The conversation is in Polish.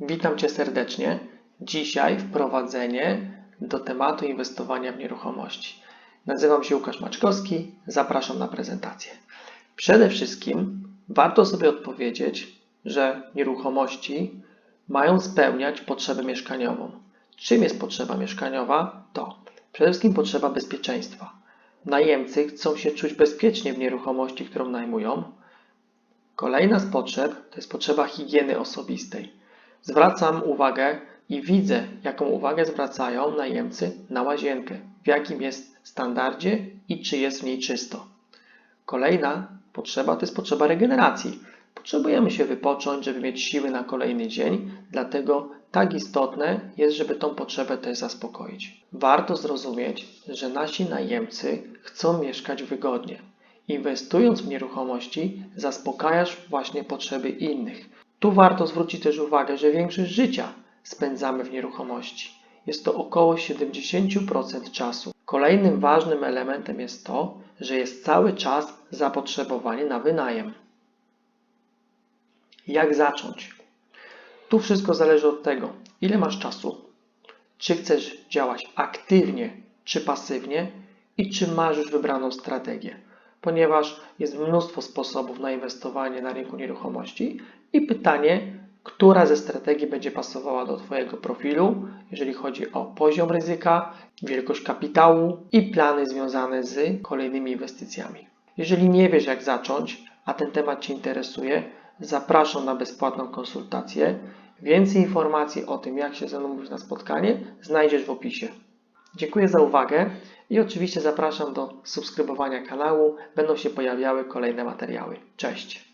Witam Cię serdecznie. Dzisiaj wprowadzenie do tematu inwestowania w nieruchomości. Nazywam się Łukasz Maczkowski, zapraszam na prezentację. Przede wszystkim warto sobie odpowiedzieć, że nieruchomości mają spełniać potrzebę mieszkaniową. Czym jest potrzeba mieszkaniowa? To przede wszystkim potrzeba bezpieczeństwa. Najemcy chcą się czuć bezpiecznie w nieruchomości, którą najmują. Kolejna z potrzeb to jest potrzeba higieny osobistej. Zwracam uwagę i widzę, jaką uwagę zwracają najemcy na łazienkę, w jakim jest standardzie i czy jest w niej czysto. Kolejna potrzeba to jest potrzeba regeneracji. Potrzebujemy się wypocząć, żeby mieć siły na kolejny dzień, dlatego tak istotne jest, żeby tą potrzebę też zaspokoić. Warto zrozumieć, że nasi najemcy chcą mieszkać wygodnie. Inwestując w nieruchomości, zaspokajasz właśnie potrzeby innych. Tu warto zwrócić też uwagę, że większość życia spędzamy w nieruchomości. Jest to około 70% czasu. Kolejnym ważnym elementem jest to, że jest cały czas zapotrzebowanie na wynajem. Jak zacząć? Tu wszystko zależy od tego, ile masz czasu, czy chcesz działać aktywnie, czy pasywnie i czy masz już wybraną strategię, ponieważ jest mnóstwo sposobów na inwestowanie na rynku nieruchomości i pytanie, która ze strategii będzie pasowała do Twojego profilu, jeżeli chodzi o poziom ryzyka, wielkość kapitału i plany związane z kolejnymi inwestycjami. Jeżeli nie wiesz, jak zacząć, a ten temat Cię interesuje, zapraszam na bezpłatną konsultację. Więcej informacji o tym, jak się ze mną umówić na spotkanie, znajdziesz w opisie. Dziękuję za uwagę i oczywiście zapraszam do subskrybowania kanału. Będą się pojawiały kolejne materiały. Cześć!